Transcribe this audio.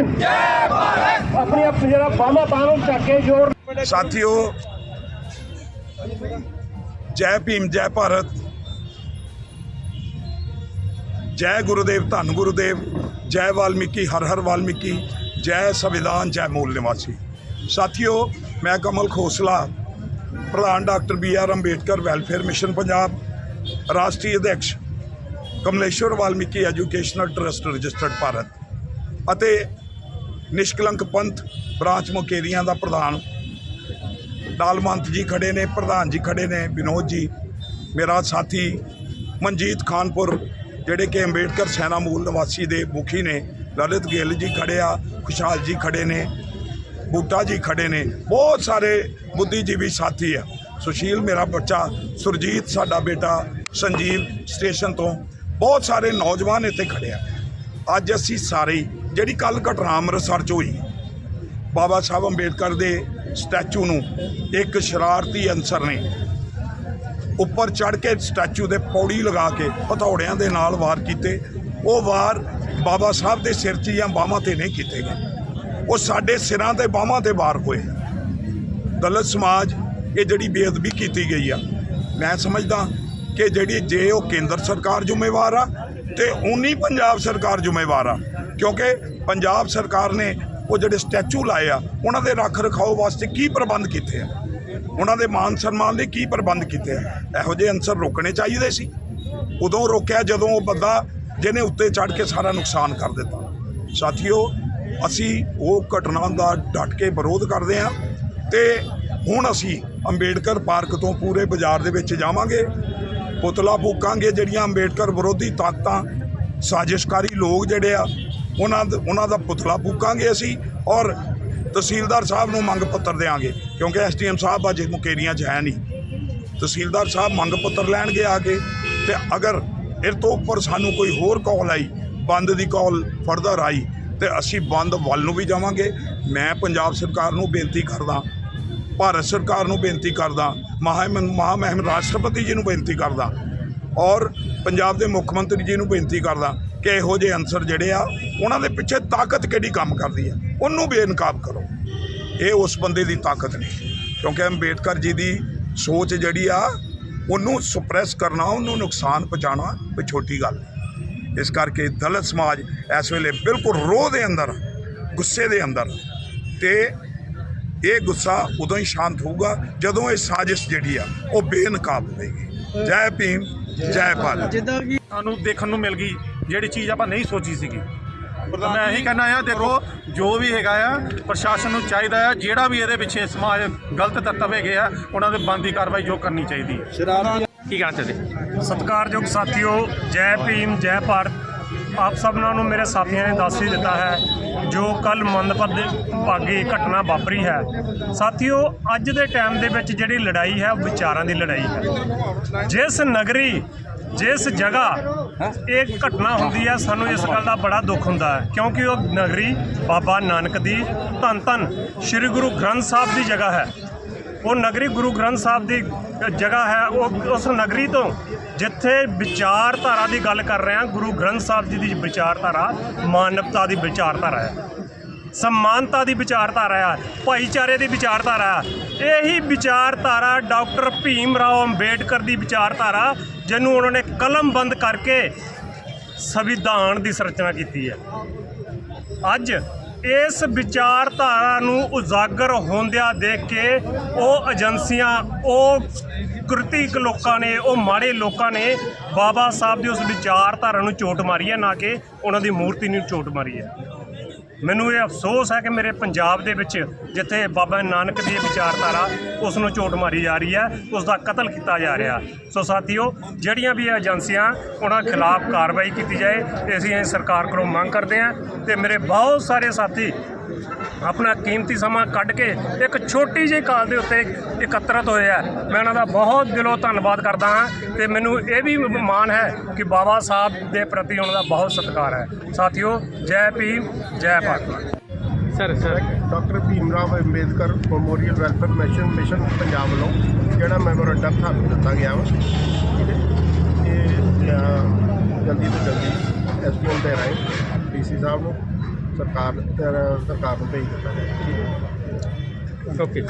ਆਪਣੀ ਆਪਣੀ ਜਿਹੜਾ ਬਾਹਾਂ ਬਾਹਾਂ ਨੂੰ ਚੱਕ ਕੇ ਜੋਰ ਸਾਥੀਓ, ਜੈ ਭੀਮ, ਜੈ ਭਾਰਤ। ਜੈ ਗੁਰੂਦੇਵ, ਧੰਨ ਗੁਰੂਦੇਵ, ਜੈ ਵਾਲਮੀਕੀ, ਹਰ ਹਰ ਵਾਲਮੀਕੀ, ਜੈ ਸੰਵਿਧਾਨ, ਜੈ ਮੂਲ ਨਿਵਾਸੀ। ਸਾਥੀਓ, ਮੈਂ ਕਮਲ ਖੋਸਲਾ, ਪ੍ਰਧਾਨ doctor B R Ambedkar, welfare mission Punjab, ਰਾਸ਼ਟਰੀ ਅਧਿਕਸ਼ Kamleshwar Valmiki educational trust registered Bharat. ਅਤੇ ਨਿਸ਼ਕਲੰਕ ਪੰਥ ਬ੍ਰਾਂਚ ਮੁਕੇਰੀਆਂ ਦਾ ਪ੍ਰਧਾਨ। ਨਾਲ ਮੰਤ ਜੀ ਖੜੇ ਨੇ, ਪ੍ਰਧਾਨ ਜੀ ਖੜੇ ਨੇ, ਵਿਨੋਦ ਜੀ, ਮੇਰਾ ਸਾਥੀ ਮਨਜੀਤ ਖਾਨਪੁਰ, ਜਿਹੜੇ ਕਿ ਅੰਬੇਡਕਰ ਸੈਨਾ ਮੂਲ ਨਿਵਾਸੀ ਦੇ ਮੁਖੀ ਨੇ। ਲਲਿਤ ਗਿੱਲ ਜੀ ਖੜੇ ਆ, ਖੁਸ਼ਹਾਲ ਜੀ ਖੜੇ ਨੇ, ਬੂਟਾ ਜੀ ਖੜੇ ਨੇ, ਬਹੁਤ ਸਾਰੇ ਬੁੱਧੀਜੀਵੀ ਸਾਥੀ ਆ। ਸੁਸ਼ੀਲ ਮੇਰਾ ਬੱਚਾ, ਸੁਰਜੀਤ ਸਾਡਾ ਬੇਟਾ, ਸੰਜੀਵ ਸਟੇਸ਼ਨ ਤੋਂ, ਬਹੁਤ ਸਾਰੇ ਨੌਜਵਾਨ ਇੱਥੇ ਖੜੇ ਆ। ਅੱਜ ਅਸੀਂ ਸਾਰੇ ਜਿਹੜੀ ਕੱਲ ਘਟਨਾ ਅੰਮ੍ਰਿਤਸਰ 'ਚ ਹੋਈ, ਬਾਬਾ ਸਾਹਿਬ ਅੰਬੇਡਕਰ ਦੇ ਸਟੈਚੂ ਨੂੰ ਇੱਕ ਸ਼ਰਾਰਤੀ ਅਨਸਰ ਨੇ ਉੱਪਰ ਚੜ ਕੇ ਸਟੈਚੂ ਦੇ ਪੌੜੀ ਲਗਾ ਕੇ ਹਥੌੜਿਆਂ ਦੇ ਨਾਲ ਵਾਰ ਕੀਤੇ। ਉਹ ਵਾਰ ਬਾਬਾ ਸਾਹਿਬ ਦੇ ਸਿਰ 'ਚ ਜਾਂ ਬਾਹਾਂ ਤੇ ਨਹੀਂ ਕੀਤੇ ਗਏ। ਉਹ ਸਾਡੇ ਸਿਰਾਂ ਤੇ ਬਾਹਾਂ ਤੇ ਵਾਰ ਹੋਏ। ਦਲਿਤ ਸਮਾਜ ਇਹ ਜਿਹੜੀ ਬੇਅਦਬੀ ਕੀਤੀ ਗਈ ਆ, ਮੈਂ ਸਮਝਦਾ ਕਿ ਜਿਹੜੀ ਜੇ ਉਹ ਕੇਂਦਰ ਸਰਕਾਰ ਜ਼ਿੰਮੇਵਾਰ ਆ ਤੇ ਉਨੀ ਪੰਜਾਬ ਸਰਕਾਰ ਜ਼ਿੰਮੇਵਾਰ ਆ ਕਿਉਂਕਿ ਪੰਜਾਬ ਸਰਕਾਰ ਨੇ ਉਹ ਜਿਹੜੇ ਸਟੈਚੂ ਲਾਏ ਆ, ਉਹਨਾਂ ਦੇ ਰੱਖ ਰਖਾਓ ਵਾਸਤੇ ਕੀ ਪ੍ਰਬੰਧ ਕੀਤੇ ਆ? ਉਹਨਾਂ ਦੇ ਮਾਨ ਸਨਮਾਨ ਲਈ ਕੀ ਪ੍ਰਬੰਧ ਕੀਤੇ ਆ? ਇਹੋ ਜਿਹੇ ਅਨਸਰ ਰੋਕਣੇ ਚਾਹੀਦੇ ਸੀ। ਉਦੋਂ ਰੋਕਿਆ ਜਦੋਂ ਉਹ ਬੰਦਾ ਜਿਹਨੇ ਉੱਤੇ ਚੜ ਕੇ ਸਾਰਾ ਨੁਕਸਾਨ ਕਰ ਦਿੱਤਾ। ਸਾਥੀਓ, ਅਸੀਂ ਉਹ ਘਟਨਾ ਦਾ ਡਟ ਕੇ ਵਿਰੋਧ ਕਰਦੇ ਹਾਂ ਤੇ ਹੁਣ ਅਸੀਂ ਅੰਬੇਡਕਰ ਪਾਰਕ ਤੋਂ ਪੂਰੇ ਬਾਜ਼ਾਰ ਦੇ ਵਿੱਚ ਜਾਵਾਂਗੇ। ਪੁਤਲਾ ਫੂਕਾਂਗੇ ਜਿਹੜੀਆਂ ਅੰਬੇਡਕਰ ਵਿਰੋਧੀ ਤਾਕਤਾਂ, ਸਾਜ਼ਿਸ਼ਕਾਰੀ ਲੋਕ ਜਿਹੜੇ ਆ ਉਹਨਾਂ ਦਾ ਉਹਨਾਂ ਦਾ ਪੁਤਲਾ ਫੂਕਾਂਗੇ ਅਸੀਂ ਔਰ ਤਹਿਸੀਲਦਾਰ ਸਾਹਿਬ ਨੂੰ ਮੰਗ ਪੱਤਰ ਦੇਵਾਂਗੇ ਕਿਉਂਕਿ ਐਸਡੀਐਮ ਸਾਹਿਬ ਅਜੇ ਮੁਕੇਰੀਆਂ 'ਚ ਹੈ ਨਹੀਂ। ਤਹਿਸੀਲਦਾਰ ਸਾਹਿਬ ਮੰਗ ਪੱਤਰ ਲੈਣਗੇ ਆ ਕੇ ਤੇ ਅਗਰ ਇਹ ਤੋਂ ਉੱਪਰ ਸਾਨੂੰ ਕੋਈ ਹੋਰ ਕਾਲ ਆਈ, ਬੰਦ ਦੀ ਕਾਲ ਫਰਦਰ ਆਈ, ਤੇ ਅਸੀਂ ਬੰਦ ਵੱਲ ਨੂੰ ਵੀ ਜਾਵਾਂਗੇ। ਮੈਂ ਪੰਜਾਬ ਸਰਕਾਰ ਨੂੰ ਬੇਨਤੀ ਕਰਦਾ, ਭਾਰਤ ਸਰਕਾਰ ਨੂੰ ਬੇਨਤੀ ਕਰਦਾ ਮਹਾਮਹਿਮ ਮਹਾਮਹਿਮ ਰਾਸ਼ਟਰਪਤੀ ਜੀ ਨੂੰ ਬੇਨਤੀ ਕਰਦਾ ਔਰ ਪੰਜਾਬ ਦੇ ਮੁੱਖ ਮੰਤਰੀ ਜੀ ਨੂੰ ਬੇਨਤੀ ਕਰਦਾ ਕਿ ਇਹੋ ਜਿਹੇ ਅਨਸਰ ਜਿਹੜੇ ਆ, ਉਹਨਾਂ ਦੇ ਪਿੱਛੇ ਤਾਕਤ ਕਿਹੜੀ ਕੰਮ ਕਰਦੀ ਆ? ਉਹਨੂੰ ਬੇਨਕਾਬ ਕਰੋ। ਇਹ ਉਸ ਬੰਦੇ ਦੀ ਤਾਕਤ ਨਹੀਂ। ਕਿਉਂਕਿ ਅੰਬੇਡਕਰ ਜੀ ਦੀ ਸੋਚ ਜਿਹੜੀ ਆ, ਉਹਨੂੰ ਸੁਪਰੈਸ ਕਰਨਾ, ਉਹਨੂੰ ਨੁਕਸਾਨ ਪਹੁੰਚਾਉਣਾ ਕੋਈ ਛੋਟੀ ਗੱਲ ਨਹੀਂ। ਇਸ ਕਰਕੇ ਦਲਿਤ ਸਮਾਜ ਇਸ ਵੇਲੇ ਬਿਲਕੁਲ ਰੋਹ ਦੇ ਅੰਦਰ, ਗੁੱਸੇ ਦੇ ਅੰਦਰ। ਤੇ ਇਹ ਗੁੱਸਾ ਉਦੋਂ ਹੀ ਸ਼ਾਂਤ ਹੋਊਗਾ, ਜਦੋਂ ਇਹ ਸਾਜ਼ਿਸ਼ ਜਿਹੜੀ ਆ, ਉਹ ਬੇਨਕਾਬ ਹੋਵੇਗੀ। ਜੈ ਭੀਮ, ਜੈ ਭਾਰਤ। ਸਾਨੂੰ ਦੇਖਣ ਨੂੰ ਮਿਲ ਗਈ ਜਿਹੜੀ ਚੀਜ਼ ਆਪਾਂ ਨਹੀਂ ਸੋਚੀ ਸੀਗੀ। ਮੈਂ ਇਹੀ ਕਹਿਣਾ ਆ ਦੇਖੋ ਜੋ ਵੀ ਹੈਗਾ ਆ ਪ੍ਰਸ਼ਾਸਨ ਨੂੰ ਚਾਹੀਦਾ ਆ ਜਿਹੜਾ ਵੀ ਇਹਦੇ ਪਿੱਛੇ ਸਮਾਜ ਗਲਤ ਤੱਤਵ ਹੈਗੇ ਆ ਉਹਨਾਂ ਦੇ ਬੰਦੀ ਕਾਰਵਾਈ ਜੋ ਕਰਨੀ ਚਾਹੀਦੀ ਹੈ। ਕੀ ਕਹਿਣਾ ਚਾਹਦੇ? ਸਤਿਕਾਰਯੋਗ ਸਾਥੀਓ ਜੈ ਭੀਮ ਜੈ ਭਾਰਤ। ਆਪ ਸਭਨਾਂ ਨੂੰ ਮੇਰੇ ਸਾਥੀਆਂ ਨੇ ਦੱਸ ਹੀ ਦਿੱਤਾ ਹੈ ਜੋ ਕੱਲ ਮੰਦਭਾਗੀ ਘਟਨਾ ਵਾਪਰੀ ਹੈ। ਸਾਥੀਓ ਅੱਜ ਦੇ ਟਾਈਮ ਦੇ ਵਿੱਚ ਜਿਹੜੀ ਲੜਾਈ ਹੈ ਉਹ ਵਿਚਾਰਾਂ ਦੀ ਲੜਾਈ ਹੈ। ਜਿਸ ਨਗਰੀ ਜਿਸ ਜਗ੍ਹਾ ਇਹ ਘਟਨਾ ਹੁੰਦੀ ਹੈ ਸਾਨੂੰ ਇਸ ਗੱਲ ਦਾ ਬੜਾ ਦੁੱਖ ਹੁੰਦਾ ਹੈ। ਕਿਉਂਕਿ ਉਹ ਨਗਰੀ ਬਾਬਾ ਨਾਨਕ ਦੀ ਧੰਨ ਧੰਨ ਸ੍ਰੀ ਗੁਰੂ ਗ੍ਰੰਥ ਸਾਹਿਬ ਦੀ ਜਗ੍ਹਾ ਹੈ। ਉਹ ਨਗਰੀ ਗੁਰੂ ਗ੍ਰੰਥ ਸਾਹਿਬ ਦੀ ਜਗ੍ਹਾ ਹੈ। ਉਹ ਉਸ ਨਗਰੀ ਤੋਂ ਜਿੱਥੇ ਵਿਚਾਰਧਾਰਾ ਦੀ ਗੱਲ ਕਰ ਰਹੇ ਹਾਂ, ਗੁਰੂ ਗ੍ਰੰਥ ਸਾਹਿਬ ਜੀ ਦੀ ਵਿਚਾਰਧਾਰਾ, ਮਾਨਵਤਾ ਦੀ ਵਿਚਾਰਧਾਰਾ ਹੈ। ਸਮਾਨਤਾ ਦੀ ਵਿਚਾਰਧਾਰਾ ਆ ਭਾਈਚਾਰੇ ਦੀ ਵਿਚਾਰਧਾਰਾ ਹੈ। ਇਹੀ ਵਿਚਾਰਧਾਰਾ ਡਾਕਟਰ ਭੀਮ ਰਾਓ ਅੰਬੇਡਕਰ ਦੀ ਵਿਚਾਰਧਾਰਾ ਜਿਹਨੂੰ ਉਹਨਾਂ ਨੇ ਕਲਮਬੰਦ ਕਰਕੇ ਸੰਵਿਧਾਨ ਦੀ ਸੰਰਚਨਾ ਕੀਤੀ ਹੈ। ਅੱਜ ਇਸ ਵਿਚਾਰਧਾਰਾ ਨੂੰ ਉਜਾਗਰ ਹੁੰਦਿਆਂ ਦੇਖ ਕੇ ਉਹ ਏਜੰਸੀਆਂ, ਉਹ ਕ੍ਰਿਤਿਕ ਲੋਕਾਂ ਨੇ, ਉਹ ਮਾੜੇ ਲੋਕਾਂ ਨੇ ਬਾਬਾ ਸਾਹਿਬ ਦੀ ਉਸ ਵਿਚਾਰਧਾਰਾ ਨੂੰ ਚੋਟ ਮਾਰੀ ਹੈ, ਨਾ ਕਿ ਉਹਨਾਂ ਦੀ ਮੂਰਤੀ ਨੂੰ ਚੋਟ ਮਾਰੀ ਹੈ। ਮੈਨੂੰ ਇਹ ਅਫਸੋਸ ਹੈ ਕਿ ਮੇਰੇ ਪੰਜਾਬ ਦੇ ਵਿੱਚ ਜਿੱਥੇ ਬਾਬਾ ਨਾਨਕ ਦੀ ਵਿਚਾਰਧਾਰਾ ਉਸ ਨੂੰ ਚੋਟ ਮਾਰੀ ਜਾ ਰਹੀ ਹੈ, ਉਸ ਦਾ ਕਤਲ ਕੀਤਾ ਜਾ ਰਿਹਾ। ਸੋ ਸਾਥੀਓ, ਜਿਹੜੀਆਂ ਵੀ ਏਜੰਸੀਆਂ ਉਹਨਾਂ ਖਿਲਾਫ ਕਾਰਵਾਈ ਕੀਤੀ ਜਾਏ, ਤੇ ਅਸੀਂ ਇਹ ਸਰਕਾਰ ਕੋਲੋਂ ਮੰਗ ਕਰਦੇ ਹਾਂ, ਤੇ ਮੇਰੇ ਬਹੁਤ ਸਾਰੇ ਸਾਥੀ ਆਪਣਾ ਕੀਮਤੀ ਸਮਾਂ ਕੱਢ ਕੇ ਇੱਕ ਛੋਟੀ ਜਿਹੀ ਕਾਲ ਦੇ ਉੱਤੇ ਇਕੱਤਰਤ ਹੋਏ ਆ ਮੈਂ ਉਹਨਾਂ ਦਾ ਬਹੁਤ ਦਿਲੋਂ ਧੰਨਵਾਦ ਕਰਦਾ ਹਾਂ ਤੇ ਮੈਨੂੰ ਇਹ ਵੀ ਮਾਣ ਹੈ ਕਿ ਬਾਬਾ ਸਾਹਿਬ ਦੇ ਪ੍ਰਤੀ ਉਹਨਾਂ ਦਾ ਬਹੁਤ ਸਤਿਕਾਰ ਹੈ। ਸਾਥੀਓ ਜੈ ਭੀਮ ਜੈ Bharat sir sir. Doctor Bhim Rao Ambedkar memorial welfare mission mission Punjab ਵੱਲੋਂ ਜਿਹੜਾ ਮੈਮੋਰੰਡਮ ਤੁਹਾਨੂੰ ਦਿੱਤਾ ਗਿਆ ਵਾ। ਇਹ ਜਲਦੀ ਤੋਂ ਜਲਦੀ ਐਸਪੀਐਮ ਦੇ ਰਾਹੀਂ ਡੀਸੀ ਸਾਹਿਬ ਨੂੰ ਸਰਕਾਰ ਅਹ, ਸਰਕਾਰ ਨੂੰ ਭੇਜ ਦਿੱਤਾ ਜਾਏ ਓਕੇ